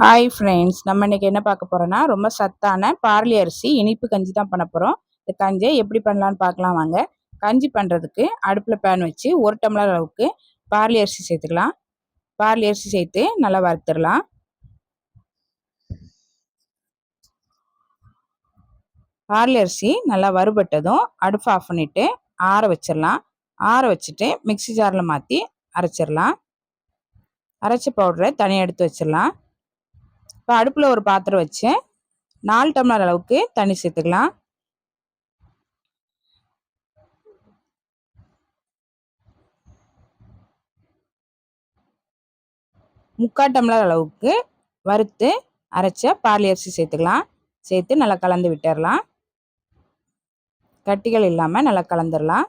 Hi friends நம்ம இன்றைக்கி என்ன பார்க்க போகிறோன்னா ரொம்ப சத்தான பார்லி அரிசி இனிப்பு கஞ்சி தான் பண்ண போகிறோம் இந்த கஞ்சியை எப்படி பண்ணலான்னு பார்க்கலாம் வாங்க. கஞ்சி பண்ணுறதுக்கு அடுப்பில் பேன் வச்சு ஒரு டம்ளர் அளவுக்கு பார்லி அரிசி சேர்த்துக்கலாம். பார்லி அரிசி சேர்த்து நல்லா வறுத்துடலாம். பார்லி அரிசி நல்லா வறுபட்டதும் அடுப்பு ஆஃப் பண்ணிவிட்டு ஆற வச்சிடலாம். ஆற வச்சுட்டு மிக்சி ஜாரில் மாற்றி அரைச்சிடலாம். அரைச்ச பவுடரை தனியாக எடுத்து வச்சிடலாம். இப்போ அடுப்பில் ஒரு பாத்திரம் வச்சு நாலு டம்ளர் அளவுக்கு தண்ணி சேர்த்துக்கலாம். முக்கால் டம்ளர் அளவுக்கு வறுத்து அரைச்ச பார்லி அரிசி சேர்த்துக்கலாம். சேர்த்து நல்லா கலந்து விட்டுடலாம் கட்டிகள் இல்லாமல் நல்லா கலந்துடலாம்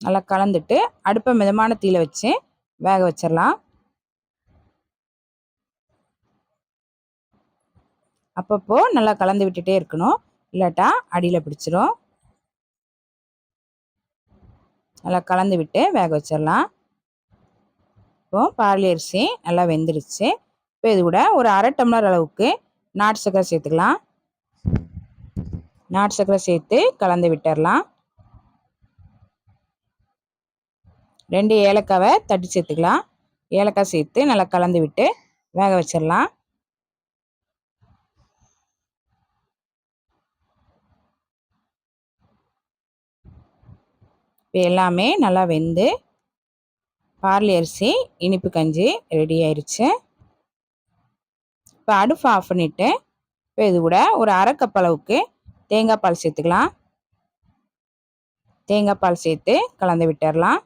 நல்லா கலந்துட்டு அடுப்பை மிதமான தீயில் வச்சு வேக வச்சிடலாம் அப்பப்போ நல்லா கலந்து விட்டுட்டே இருக்கணும். இல்லாட்டா அடியில் பிடிச்சிரும். நல்லா கலந்து விட்டு வேக வச்சிடலாம் இப்போ பால் அரிசி நல்லா வெந்துருச்சு. இப்போ இது கூட ஒரு அரை டம்ளர் அளவுக்கு நாட்டு சக்கரை சேர்த்துக்கலாம். நாட்டு சக்கரை சேர்த்து கலந்து விட்டுடலாம் ரெண்டு ஏலக்காவை தட்டி சேர்த்துக்கலாம். ஏலக்காய் சேர்த்து நல்லா கலந்து விட்டு வேக வச்சிடலாம் இப்போ எல்லாமே நல்லா வெந்து பார்லி அரிசி இனிப்பு கஞ்சி ரெடி ஆயிடுச்சு இப்போ அடுப்பு ஆஃப் பண்ணிவிட்டு இப்போ இது கூட ஒரு அரை கப் அளவுக்கு தேங்காய் பால் சேர்த்துக்கலாம். தேங்காய் பால் சேர்த்து கலந்து விட்டுடலாம்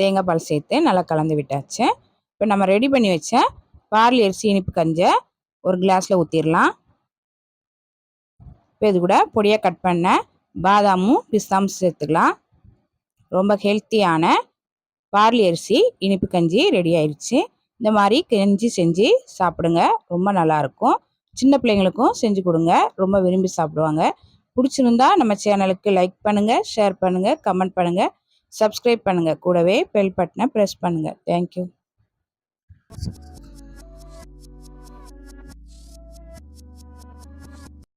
தேங்காய் பால் சேர்த்து நல்லா கலந்து விட்டாச்சு. இப்போ நம்ம ரெடி பண்ணி வச்ச பார்லி அரிசி இனிப்பு கஞ்சை ஒரு கிளாஸில் ஊற்றிடலாம் இப்போ இது கூட பொடியாக கட் பண்ண பாதாமும் பிஸ்தாமும் சேர்த்துக்கலாம். ரொம்ப ஹெல்த்தியான பார்லி அரிசி இனிப்பு கஞ்சி ரெடி ஆயிடுச்சு இந்த மாதிரி கஞ்சி செஞ்சு சாப்பிடுங்க. ரொம்ப நல்லாயிருக்கும் சின்ன பிள்ளைங்களுக்கும் செஞ்சு கொடுங்க. ரொம்ப விரும்பி சாப்பிடுவாங்க. பிடிச்சிருந்தா நம்ம சேனலுக்கு லைக் பண்ணுங்கள் ஷேர் பண்ணுங்கள் கமெண்ட் பண்ணுங்கள் சப்ஸ்கிரைப் பண்ணுங்கள் கூடவே பெல் பட்டனை ப்ரெஸ் பண்ணுங்கள் தேங்க்யூ